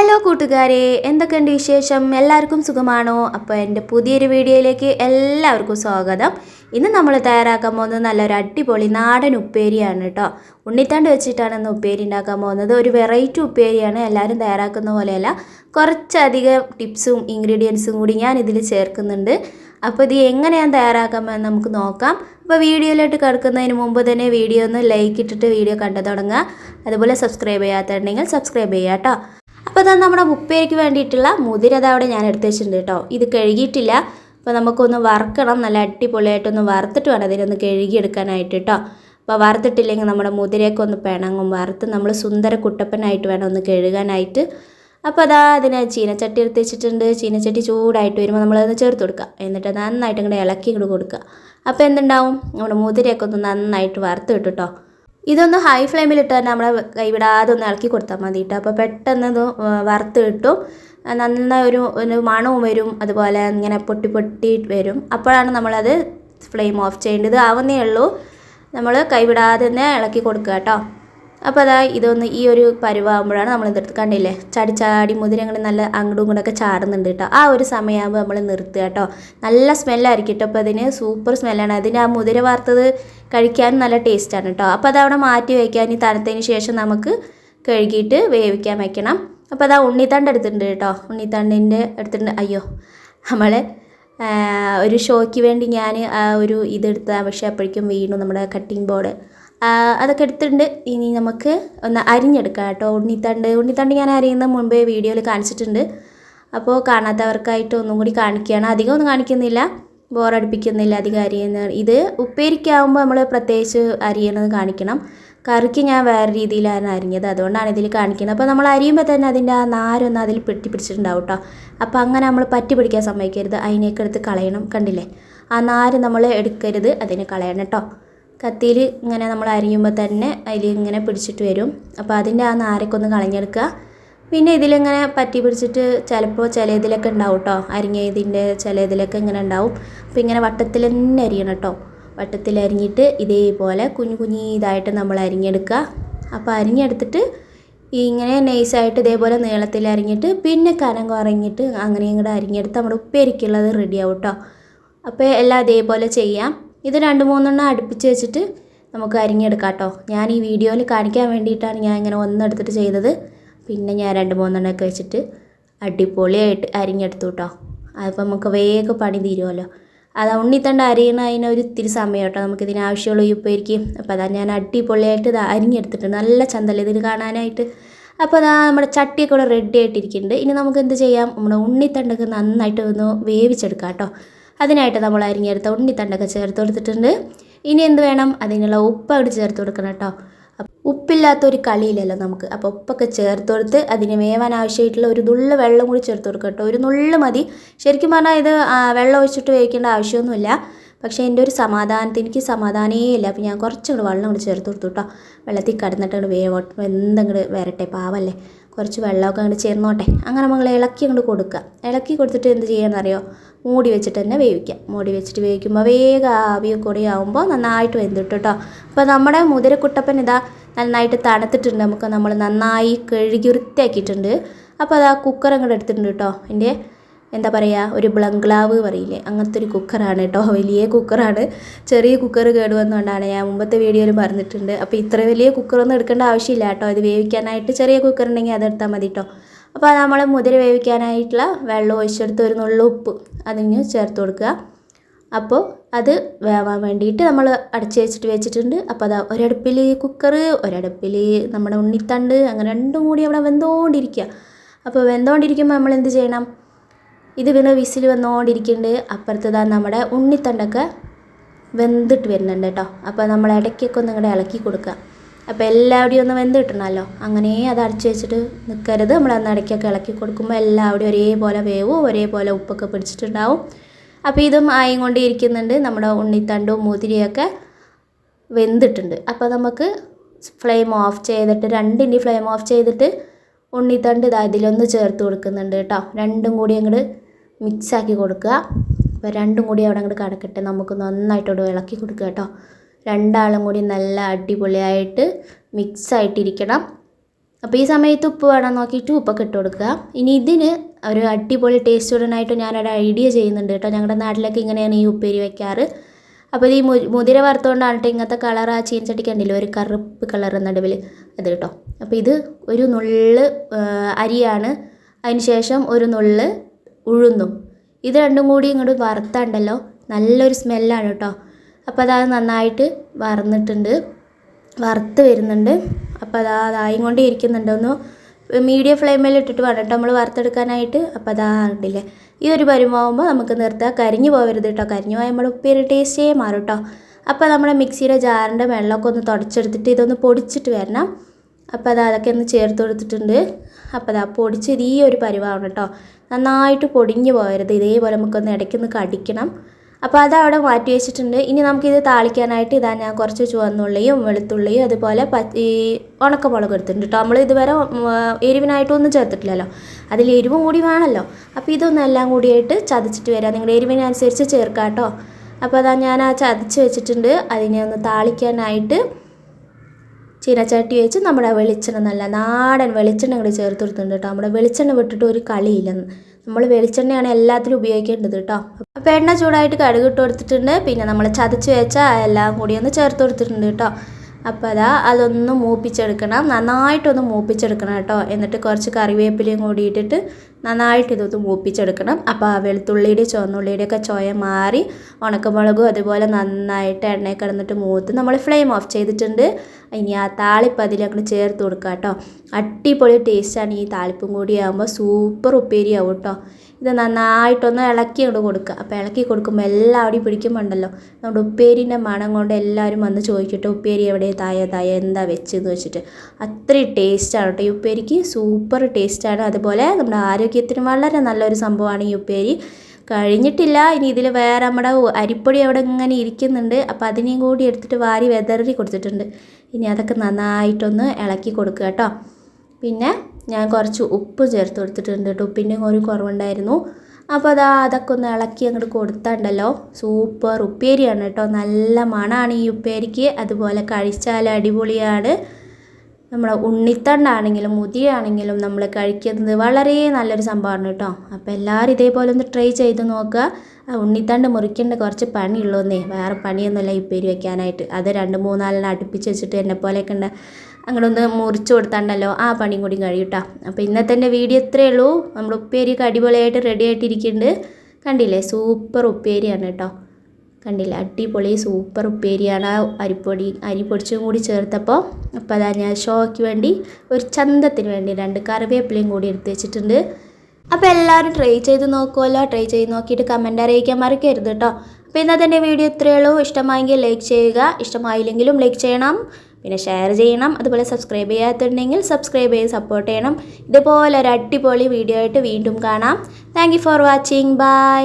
Hello കൂട്ടുകാരെ എന്തൊക്കെയുണ്ട് വിശേഷം? എല്ലാവർക്കും സുഖമാണോ? അപ്പോൾ എന്റെ പുതിയൊരു വീഡിയോയിലേക്ക് എല്ലാവർക്കും സ്വാഗതം. ഇന്ന് നമ്മൾ തയ്യാറാക്കാൻ പോകുന്നത് നല്ലൊരു അടിപൊളി നാടൻ ഉപ്പേരിയാണ് കേട്ടോ. ഉണ്ണിത്തണ്ട് വെച്ചിട്ടാണ് ഇന്ന് ഉപ്പേരി ഉണ്ടാക്കാൻ പോകുന്നത്. ഒരു വെറൈറ്റി ഉപ്പേരിയാണ് എല്ലാവരും തയ്യാറാക്കുന്ന പോലെയല്ല. കുറച്ചധികം ടിപ്സും ഇൻഗ്രീഡിയൻസും കൂടി ഞാൻ ഇതിൽ ചേർക്കുന്നുണ്ട്. അപ്പോൾ ഇത് എങ്ങനെയാണ് തയ്യാറാക്കാമെന്ന് നമുക്ക് നോക്കാം. അപ്പോൾ വീഡിയോയിലോട്ട് കിടക്കുന്നതിന് മുമ്പ് തന്നെ വീഡിയോ ഒന്ന് ലൈക്ക് ഇട്ടിട്ട് വീഡിയോ കണ്ടു തുടങ്ങുക. അതുപോലെ സബ്സ്ക്രൈബ് ചെയ്യാത്തുണ്ടെങ്കിൽ സബ്സ്ക്രൈബ് ചെയ്യാം കേട്ടോ. അപ്പോൾ അതാ നമ്മുടെ ഉപ്പേരിക്ക് വേണ്ടിയിട്ടുള്ള മുതിര അത് അവിടെ ഞാൻ എടുത്തു വെച്ചിട്ടുണ്ട് കേട്ടോ. ഇത് കഴുകിയിട്ടില്ല. അപ്പോൾ നമുക്കൊന്ന് വറുക്കണം. നല്ല അടിപൊളിയായിട്ടൊന്ന് വറുത്തിട്ട് വേണം അതിനൊന്ന് കഴുകിയെടുക്കാനായിട്ട് കേട്ടോ. അപ്പോൾ വറുത്തിട്ടില്ലെങ്കിൽ നമ്മുടെ മുതിരയൊക്കെ ഒന്ന് പിണങ്ങും. വറുത്ത് നമ്മൾ സുന്ദര കുട്ടപ്പനായിട്ട് വേണം ഒന്ന് കഴുകാനായിട്ട്. അപ്പോൾ അതാ അതിന് ചീനച്ചട്ടി എടുത്ത് വെച്ചിട്ടുണ്ട്. ചീനച്ചട്ടി ചൂടായിട്ട് വരുമ്പോൾ നമ്മളതൊന്ന് ചേർത്ത് കൊടുക്കുക. എന്നിട്ട് നന്നായിട്ട് ഇങ്ങോട്ട് ഇളക്കി ഇങ്ങോട്ട് കൊടുക്കുക. അപ്പോൾ എന്തുണ്ടാവും? നമ്മുടെ മുതിരയൊക്കെ ഒന്ന് നന്നായിട്ട് വറുത്ത് കിട്ടും കേട്ടോ. ഇതൊന്ന് ഹൈ ഫ്ലെയിമിലിട്ട് തന്നെ നമ്മൾ കൈവിടാതെ ഒന്ന് ഇളക്കി കൊടുത്താൽ മതി കേട്ടോ അപ്പോൾ പെട്ടെന്ന് ഇത് വറുത്ത് കിട്ടും. നന്നായി ഒരു ഒരു മണവും വരും. അതുപോലെ ഇങ്ങനെ പൊട്ടി പൊട്ടി വരും. അപ്പോഴാണ് നമ്മളത് ഫ്ലെയിം ഓഫ് ചെയ്യേണ്ടത്. ആവുന്നേ ഉള്ളൂ. നമ്മൾ കൈവിടാതെ തന്നെ ഇളക്കി കൊടുക്കുക കേട്ടോ അപ്പോൾ അതാ ഇതൊന്ന് ഈ ഒരു പരുവാകുമ്പോഴാണ് നമ്മൾ എന്തെടുത്ത് കണ്ടില്ലേ? ചാടി ചാടി മുതിരങ്ങൾ നല്ല അങ്ങോട്ടും ഇങ്ങോട്ടൊക്കെ ചാടുന്നുണ്ട് കേട്ടോ. ആ ഒരു സമയമാകുമ്പോൾ നമ്മൾ നിർത്തുക കേട്ടോ. നല്ല സ്മെല്ലായിരിക്കും കേട്ടോ അപ്പോൾ അതിന്. സൂപ്പർ സ്മെല്ലാണ് അതിന് ആ മുതിര വാർത്തത് കഴിക്കാനും നല്ല ടേസ്റ്റാണ് കേട്ടോ. അപ്പോൾ അതവിടെ മാറ്റി വയ്ക്കാൻ ഈ തണുത്തതിന് ശേഷം നമുക്ക് കഴുകിയിട്ട് വേവിക്കാൻ വയ്ക്കണം അപ്പോൾ അതാ ഉണ്ണിത്തണ്ട് എടുത്തിട്ടുണ്ട് കേട്ടോ. ഉണ്ണിത്തണ്ടിന്റെ എടുത്തിട്ടുണ്ട്. അയ്യോ നമ്മൾ ഒരു ഷോയ്ക്ക് വേണ്ടി ഞാൻ ആ ഒരു ഇതെടുത്ത പക്ഷേ അപ്പോഴേക്കും വീണു നമ്മുടെ കട്ടിംഗ് ബോർഡ് അതൊക്കെ എടുത്തിട്ടുണ്ട്. ഇനി നമുക്ക് ഒന്ന് അരിഞ്ഞെടുക്കാം കേട്ടോ. ഉണ്ണിത്തണ്ട്. ഉണ്ണിത്തണ്ട് ഞാൻ അരിയുന്ന മുമ്പേ വീഡിയോയിൽ കാണിച്ചിട്ടുണ്ട്. അപ്പോൾ കാണാത്തവർക്കായിട്ട് ഒന്നും കൂടി കാണിക്കുകയാണ്. അധികം ഒന്നും കാണിക്കുന്നില്ല. ബോറടിപ്പിക്കുന്നില്ല അധികം അരിയുന്ന ഇത് ഉപ്പേരിക്കാവുമ്പോൾ നമ്മൾ പ്രത്യേകിച്ച് അരിയണത് കാണിക്കണം. കറിക്ക് ഞാൻ വേറെ രീതിയിലാണ് അരിഞ്ഞത്. അതുകൊണ്ടാണ് ഇതിൽ കാണിക്കുന്നത്. അപ്പോൾ നമ്മൾ അരിയുമ്പോൾ തന്നെ അതിന്റെ ആ നാരൊന്ന് അതിൽ പെട്ടി പിടിച്ചിട്ടുണ്ടാവും കേട്ടോ. അപ്പോൾ അങ്ങനെ നമ്മൾ പറ്റി പിടിക്കാൻ സമ്മതിക്കരുത്. അതിനെയൊക്കെ എടുത്ത് കളയണം. കണ്ടില്ലേ? ആ നാര് നമ്മൾ എടുക്കരുത്. അതിനെ കളയണം കേട്ടോ. കത്തിയിൽ ഇങ്ങനെ നമ്മൾ അരിയുമ്പോൾ തന്നെ അതിൽ ഇങ്ങനെ പിടിച്ചിട്ട് വരും. അപ്പോൾ അതിന്റെ ആ നാരൊക്കെ ഒന്ന് കളഞ്ഞെടുക്കുക. പിന്നെ ഇതിലിങ്ങനെ പറ്റി പിടിച്ചിട്ട് ചിലപ്പോൾ ചില ഇതിലൊക്കെ ഉണ്ടാവും കേട്ടോ. അരിഞ്ഞ ഇതിന്റെ ചില ഇതിലൊക്കെ ഇങ്ങനെ ഉണ്ടാവും. അപ്പോൾ ഇങ്ങനെ വട്ടത്തിൽ തന്നെ അരിയണം കേട്ടോ. വട്ടത്തിൽ അരിഞ്ഞിട്ട് ഇതേപോലെ കുഞ്ഞു കുഞ്ഞു ഇതായിട്ട് നമ്മൾ അരിഞ്ഞെടുക്കുക. അപ്പോൾ അരിഞ്ഞെടുത്തിട്ട് ഇങ്ങനെ നൈസായിട്ട് ഇതേപോലെ നീളത്തിൽ അരിഞ്ഞിട്ട് പിന്നെ കനം കുറഞ്ഞിട്ട് അങ്ങനെ ഇങ്ങോട്ട് അരിഞ്ഞെടുത്ത് നമ്മുടെ ഉപ്പേരിക്കുള്ളത് റെഡിയാവും കേട്ടോ. അപ്പോൾ എല്ലാം അതേപോലെ ചെയ്യാം. ഇത് രണ്ട് മൂന്നെണ്ണം അടുപ്പിച്ച് വെച്ചിട്ട് നമുക്ക് അരിഞ്ഞെടുക്കാം കേട്ടോ ഞാൻ ഈ വീഡിയോയിൽ കാണിക്കാൻ വേണ്ടിയിട്ടാണ് ഞാൻ ഇങ്ങനെ ഒന്നെടുത്തിട്ട് ചെയ്തത്. പിന്നെ ഞാൻ രണ്ട് മൂന്നെണ്ണമൊക്കെ വെച്ചിട്ട് അടിപൊളിയായിട്ട് അരിഞ്ഞെടുത്തു കേട്ടോ അതിപ്പോൾ നമുക്ക് വേഗം പണി തീരുമല്ലോ അത് ഉണ്ണിത്തണ്ട അരിയണ അതിന് ഒരു ഇത്തിരി സമയം കേട്ടോ നമുക്ക് ഇതിന് ആവശ്യമുള്ള ഉപ്പേരിക്കും അപ്പോൾ അതാ ഞാൻ അടിപൊളിയായിട്ട് ഇത് അരിഞ്ഞെടുത്തിട്ടുണ്ട് നല്ല ചന്തല്ല ഇതിന് കാണാനായിട്ട്. അപ്പോൾ അതാ നമ്മുടെ ചട്ടിയൊക്കെ ഇവിടെ റെഡി ആയിട്ടിരിക്കുന്നുണ്ട്. ഇനി നമുക്ക് എന്ത് ചെയ്യാം? നമ്മുടെ ഉണ്ണിത്തണ്ടൊക്കെ നന്നായിട്ട് ഒന്ന് വേവിച്ചെടുക്കാം കേട്ടോ അതിനായിട്ട് നമ്മൾ അരിഞ്ഞെടുത്ത ഉണ്ണിത്തണ്ടൊക്കെ ചേർത്ത് കൊടുത്തിട്ടുണ്ട്. ഇനി എന്ത് വേണം? അതിനുള്ള ഉപ്പ് അവിടെ ചേർത്ത് കൊടുക്കണം കേട്ടോ ഉപ്പില്ലാത്ത ഒരു കളിയില്ലല്ലോ നമുക്ക്. അപ്പോൾ ഉപ്പൊക്കെ ചേർത്ത് കൊടുത്ത് അതിന് വേവാൻ ആവശ്യമായിട്ടുള്ള ഒരു നുള്ള് വെള്ളം കൂടി ചേർത്ത് കൊടുക്കുക കേട്ടോ ഒരു നുള്ള് മതി. ശരിക്കും പറഞ്ഞാൽ ഇത് വെള്ളം ഒഴിച്ചിട്ട് വേവിക്കേണ്ട ആവശ്യമൊന്നുമില്ല. പക്ഷേ എന്റെ ഒരു സമാധാനത്തിന് എനിക്ക് സമാധാനമേ ഇല്ല. അപ്പോൾ ഞാൻ കുറച്ചും കൂടി വെള്ളം കൂടി ചേർത്ത് കൊടുത്തു കേട്ടോ വെള്ളത്തിൽ കിടന്നിട്ട് വേവ? എന്തെങ്കിലും വരട്ടെ പാവല്ലേ? കുറച്ച് വെള്ളമൊക്കെ അങ്ങോട്ട് ചേർന്നോട്ടെ. അങ്ങനെ നമ്മൾ ഇളക്കി അങ്ങോട്ട് കൊടുക്കുക. ഇളക്കി കൊടുത്തിട്ട് എന്ത് ചെയ്യാമെന്നറിയോ മൂടി വെച്ചിട്ട് തന്നെ വേവിക്കുക. മൂടി വെച്ചിട്ട് വേവിക്കുമ്പോൾ വേഗം ആവിയൊക്കെ കൂടി ആവുമ്പോൾ നന്നായിട്ട് വെന്തിട്ട് കേട്ടോ അപ്പോൾ നമ്മുടെ മുതിരക്കുട്ടപ്പൻ ഇതാ നന്നായിട്ട് തണുത്തിട്ടുണ്ട്. നമുക്ക് നമ്മൾ നന്നായി കഴുകി വൃത്തിയാക്കിയിട്ടുണ്ട്. അപ്പോൾ അത് ആ കുക്കർ അങ്ങോട്ട് എടുത്തിട്ടുണ്ട് കേട്ടോ എന്റെ എന്താ പറയുക ഒരു ബംഗ്ലാവ് പറയില്ലേ അങ്ങനത്തെ ഒരു കുക്കറാണ് കേട്ടോ. വലിയ കുക്കറാണ്. ചെറിയ കുക്കർ കേടുവന്നുകൊണ്ടാണ് ഞാൻ മുമ്പത്തെ വീഡിയോയിൽ പറഞ്ഞിട്ടുണ്ട്. അപ്പോൾ ഇത്ര വലിയ കുക്കറൊന്നും എടുക്കേണ്ട ആവശ്യമില്ല കേട്ടോ. ഇത് വേവിക്കാനായിട്ട് ചെറിയ കുക്കർ ഉണ്ടെങ്കിൽ അതെടുത്താൽ മതി കേട്ടോ. അപ്പോൾ നമ്മൾ മുതിര വേവിക്കാനായിട്ടുള്ള വെള്ളം ഒഴിച്ചെടുത്ത് ഒരു നുള്ള ഉപ്പ് അതിന് ചേർത്ത് കൊടുക്കുക. അപ്പോൾ അത് വേവാൻ വേണ്ടിയിട്ട് നമ്മൾ അടച്ച് വെച്ചിട്ട് വെച്ചിട്ടുണ്ട്. അപ്പോൾ അതാ ഒരടുപ്പിൽ കുക്കർ ഒരടുപ്പിൽ നമ്മുടെ ഉണ്ണിത്തണ്ട് അങ്ങനെ രണ്ടും കൂടി അവിടെ വെന്തോണ്ടിരിക്കുക. അപ്പോൾ വെന്തോണ്ടിരിക്കുമ്പോൾ നമ്മൾ എന്ത് ചെയ്യണം? ഇത് വീണ് വിസിൽ വന്നുകൊണ്ടിരിക്കുന്നുണ്ട് അപ്പുറത്തതാ നമ്മുടെ ഉണ്ണിത്തണ്ടൊക്കെ വെന്തിട്ട് വരുന്നുണ്ട് കേട്ടോ. അപ്പോൾ നമ്മൾ ഇടയ്ക്കൊക്കെ ഒന്ന് ഇങ്ങോട്ട് ഇളക്കി കൊടുക്കുക. അപ്പോൾ എല്ലാവിടെയും ഒന്ന് വെന്ത് കിട്ടണമല്ലോ അങ്ങനെ അത് അടച്ചു വെച്ചിട്ട് നിൽക്കരുത് നമ്മൾ അന്ന് ഇടയ്ക്കൊക്കെ ഇളക്കി കൊടുക്കുമ്പോൾ എല്ലാവിടെയും ഒരേപോലെ വേവും ഒരേപോലെ ഉപ്പൊക്കെ പിടിച്ചിട്ടുണ്ടാവും. അപ്പോൾ ഇതും ആയും കൊണ്ടിരിക്കുന്നുണ്ട് നമ്മുടെ ഉണ്ണിത്തണ്ടും മുതിരിയൊക്കെ വെന്തിട്ടുണ്ട്. അപ്പോൾ നമുക്ക് ഫ്ലെയിം ഓഫ് ചെയ്തിട്ട് രണ്ടിന്റെ ഫ്ലെയിം ഓഫ് ചെയ്തിട്ട് ഉണ്ണിത്തണ്ട് ഇതാ ഇതിലൊന്ന് ചേർത്ത് കൊടുക്കുന്നുണ്ട് കേട്ടോ. രണ്ടും കൂടി അങ്ങോട്ട് മിക്സാക്കി കൊടുക്കുക. അപ്പോൾ രണ്ടും കൂടി അവിടെ അങ്ങോട്ട് കിടക്കട്ടെ. നമുക്ക് നന്നായിട്ടോട് ഇളക്കി കൊടുക്കുക കേട്ടോ. രണ്ടാളും കൂടി നല്ല അടിപൊളിയായിട്ട് മിക്സായിട്ടിരിക്കണം. അപ്പോൾ ഈ സമയത്ത് ഉപ്പ് വേണം നോക്കിയിട്ട് ഉപ്പൊക്കെ ഇട്ട് കൊടുക്കുക. ഇനി ഇതിന് ഒരു അടിപൊളി ടേസ്റ്റ് ഇടാനായിട്ട് ഞാനൊരു ഐഡിയ ചെയ്യുന്നുണ്ട് കേട്ടോ. ഞങ്ങളുടെ നാട്ടിലൊക്കെ ഇങ്ങനെയാണ് ഈ ഉപ്പേരി വയ്ക്കാറ് അപ്പോൾ ഈ മു മുതിര വറുത്തുകൊണ്ടാണ് ഇങ്ങനത്തെ കളർ ആ ചീനച്ചട്ടിക്ക് ഉണ്ടല്ലോ ഒരു കറുപ്പ് കളർ നടുവിൽ അത് കേട്ടോ അപ്പോൾ ഇത് ഒരു നുള്ള് അരിയാണ്. അതിന് ശേഷം ഒരു നുള്ള് ഉഴുന്നും. ഇത് രണ്ടും കൂടി ഇങ്ങോട്ട് വറുത്താണ്ടല്ലോ. നല്ലൊരു സ്മെല്ലാണ് കേട്ടോ. അപ്പോൾ അതാ നന്നായിട്ട് വറന്നിട്ടുണ്ട്. വറുത്ത് വരുന്നുണ്ട്. അപ്പോൾ അതാ അതായും കൊണ്ടേ ഇരിക്കുന്നുണ്ട് ഒന്ന് മീഡിയം ഫ്ലെയിമിൽ ഇട്ടിട്ട് വേണം കേട്ടോ നമ്മൾ വറുത്തെടുക്കാനായിട്ട്. അപ്പോൾ അതാ ഉണ്ടല്ലേ ഈ ഒരു പരുമാവുമ്പോൾ നമുക്ക് നിർത്താം. കരിഞ്ഞു പോകരുത് കേട്ടോ. കരിഞ്ഞു പോയാൽ നമ്മൾ ഉപ്പേരി ടേസ്റ്റേ മാറും കേട്ടോ. അപ്പോൾ നമ്മുടെ മിക്സിയുടെ ജാറിന്റെ വെള്ളമൊക്കെ ഒന്ന് തുടച്ചെടുത്തിട്ട് ഇതൊന്ന് പൊടിച്ചിട്ട് വരണം. അപ്പോൾ അത് അതൊക്കെ ഒന്ന് ചേർത്ത് കൊടുത്തിട്ടുണ്ട്. അപ്പോൾ അതാ പൊടി ഒരു പരിവാണ് കേട്ടോ. നന്നായിട്ട് പൊടിഞ്ഞു പോകരുത്. ഇതേപോലെ നമുക്കൊന്ന് ഇടയ്ക്കൊന്ന് കടിക്കണം. അപ്പോൾ അതവിടെ മാറ്റി വെച്ചിട്ടുണ്ട്. ഇനി നമുക്കിത് താളിക്കാനായിട്ട് ഇതാ ഞാൻ കുറച്ച് ചുവന്നുള്ളിയും വെളുത്തുള്ളിയും അതുപോലെ ഈ ഉണക്കമുളക് എടുത്തിട്ടുണ്ട് കേട്ടോ. നമ്മൾ ഇതുവരെ എരിവിനായിട്ടൊന്നും ചേർത്തിട്ടില്ലല്ലോ. അതിൽ എരിവും കൂടി വേണമല്ലോ. അപ്പോൾ ഇതൊന്നും എല്ലാം കൂടിയായിട്ട് ചതച്ചിട്ട് വരാം. നിങ്ങളുടെ എരിവിനനുസരിച്ച് ചേർക്കാം കേട്ടോ. അപ്പോൾ അതാ ഞാൻ ആ ചതച്ച് വെച്ചിട്ടുണ്ട്. അതിനെ ഒന്ന് താളിക്കാനായിട്ട് ചീനച്ചട്ടി വെച്ച് നമ്മുടെ വെളിച്ചെണ്ണ നല്ല നാടൻ വെളിച്ചെണ്ണ കൂടി ചേർത്ത് കൊടുത്തിട്ടുണ്ട് കേട്ടോ. നമ്മുടെ വെളിച്ചെണ്ണ വിട്ടിട്ട് ഒരു കളിയില്ല. നമ്മൾ വെളിച്ചെണ്ണയാണ് എല്ലാത്തിലും ഉപയോഗിക്കേണ്ടത് കേട്ടോ. അപ്പോൾ എണ്ണ ചൂടായിട്ട് കടുക് കൊടുത്തിട്ടുണ്ട്. പിന്നെ നമ്മൾ ചതച്ച് വെച്ച എല്ലാം കൂടി ഒന്ന് ചേർത്ത് കൊടുത്തിട്ടുണ്ട് കേട്ടോ. അപ്പോൾ അതാ അതൊന്ന് മൂപ്പിച്ചെടുക്കണം. നന്നായിട്ടൊന്ന് മൂപ്പിച്ചെടുക്കണം കേട്ടോ. എന്നിട്ട് കുറച്ച് കറിവേപ്പിലയും കൂടി ഇട്ടിട്ട് നന്നായിട്ട് ഇതൊന്ന് മൂപ്പിച്ചെടുക്കണം. അപ്പോൾ ആ വെളുത്തുള്ളിയുടെ ചുവന്നുള്ളിയുടെ ഒക്കെ ചോയ മാറി ഉണക്കമുളകും അതുപോലെ നന്നായിട്ട് എണ്ണയിൽ കിടന്നിട്ട് മൂത്ത് നമ്മൾ ഫ്ലെയിം ഓഫ് ചെയ്തിട്ടുണ്ട്. ഇനി ആ താളിപ്പ് ചേർത്ത് കൊടുക്കുക കേട്ടോ അടിപൊളി ടേസ്റ്റാണ് ഈ താളിപ്പും കൂടി ആകുമ്പോൾ സൂപ്പർ ഉപ്പേരിയാവും കേട്ടോ ഇത് നന്നായിട്ടൊന്ന് ഇളക്കി അങ്ങോട്ട് കൊടുക്കുക അപ്പോൾ ഇളക്കി കൊടുക്കുമ്പോൾ എല്ലാവരും പിടിക്കുമ്പോണ്ടല്ലോ. നമ്മുടെ ഉപ്പേരിന്റെ മണം കൊണ്ട് എല്ലാവരും വന്ന് ചോദിക്കട്ടെ ഉപ്പേരി എവിടെ തായ തായ എന്താ വെച്ചെന്ന് വെച്ചിട്ട്. അത്രയും ടേസ്റ്റാണ് കേട്ടോ ഈ ഉപ്പേരിക്ക്. സൂപ്പർ ടേസ്റ്റാണ് അതുപോലെ നമ്മുടെ ആരോഗ്യത്തിന് വളരെ നല്ലൊരു സംഭവമാണ് ഈ ഉപ്പേരി. കഴിഞ്ഞിട്ടില്ല ഇനി ഇതിൽ വേറെ നമ്മുടെ അരിപ്പൊടി അവിടെ ഇങ്ങനെ ഇരിക്കുന്നുണ്ട്. അപ്പോൾ അതിനെയും കൂടി എടുത്തിട്ട് വാരി വെതറി കൊടുത്തിട്ടുണ്ട്. ഇനി അതൊക്കെ നന്നായിട്ടൊന്ന് ഇളക്കി കൊടുക്കുക കേട്ടോ. പിന്നെ ഞാൻ കുറച്ച് ഉപ്പ് ചേർത്ത് കൊടുത്തിട്ടുണ്ട് കേട്ടോ. ഉപ്പിന്റെ ഒരു കുറവുണ്ടായിരുന്നു. അപ്പോൾ അതാ അതൊക്കെ ഒന്ന് ഇളക്കി അങ്ങോട്ട് കൊടുത്താണ്ടല്ലോ. സൂപ്പർ ഉപ്പേരിയാണ് കേട്ടോ. നല്ല മണമാണ് ഈ ഉപ്പേരിക്ക്. അതുപോലെ കഴിച്ചാൽ അടിപൊളിയാണ്. നമ്മുടെ ഉണ്ണിത്തണ്ടാണെങ്കിലും മുതിയാണെങ്കിലും നമ്മൾ കഴിക്കുന്നത് വളരെ നല്ലൊരു സംഭവമാണ് കേട്ടോ. അപ്പോൾ എല്ലാവരും ഇതേപോലെ ഒന്ന് ട്രൈ ചെയ്ത് നോക്കുക. ആ ഉണ്ണിത്തണ്ട് മുറിക്കേണ്ട കുറച്ച് പണിയുള്ളൂന്നേ വേറെ പണിയൊന്നുമില്ല ഈ ഉപ്പേരി വെക്കാനായിട്ട്. അത് രണ്ട് മൂന്നാലെണ്ണം അടുപ്പിച്ച് വെച്ചിട്ട് എന്നെ പോലെയൊക്കെ ഉണ്ട്. അങ്ങോട്ടൊന്ന് മുറിച്ച് കൊടുത്താണ്ടല്ലോ ആ പണിയും കൂടി കഴിയും അപ്പോൾ ഇന്നത്തെ എന്റെ വീഡിയോ ഇത്രയേ ഉള്ളൂ. നമ്മുടെ ഉപ്പേരിയൊക്കെ അടിപൊളിയായിട്ട് റെഡി ആയിട്ടിരിക്കുന്നുണ്ട്. കണ്ടില്ലേ? സൂപ്പർ ഉപ്പേരിയാണ് കേട്ടോ. കണ്ടില്ല. അടിപൊളി സൂപ്പർ ഉപ്പേരിയാണ്. ആ അരിപ്പൊടി അരി പൊടിച്ചും കൂടി ചേർത്തപ്പോൾ അപ്പോൾ അതാ ഞാൻ ഷോയ്ക്ക് വേണ്ടി ഒരു ചന്തത്തിന് വേണ്ടി രണ്ട് കറിവേപ്പിലയും കൂടി എടുത്ത് വെച്ചിട്ടുണ്ട്. അപ്പോൾ എല്ലാവരും ട്രൈ ചെയ്ത് നോക്കുമല്ലോ ട്രൈ ചെയ്ത് നോക്കിയിട്ട് കമന്റ് അറിയിക്കാൻ മറക്കരുത് കേട്ടോ. അപ്പോൾ ഇന്നത്തെ എന്റെ വീഡിയോ ഇത്രയേ ഉള്ളൂ. ഇഷ്ടമായെങ്കിൽ ലൈക്ക് ചെയ്യുക. ഇഷ്ടമായില്ലെങ്കിലും ലൈക്ക് ചെയ്യണം. പിന്നെ ഷെയർ ചെയ്യണം. അതുപോലെ സബ്സ്ക്രൈബ് ചെയ്യാത്തുണ്ടെങ്കിൽ സബ്സ്ക്രൈബ് ചെയ്ത് സപ്പോർട്ട് ചെയ്യണം. ഇതുപോലെ ഒരു അടിപൊളി വീഡിയോ ആയിട്ട് വീണ്ടും കാണാം. Thank for watching bye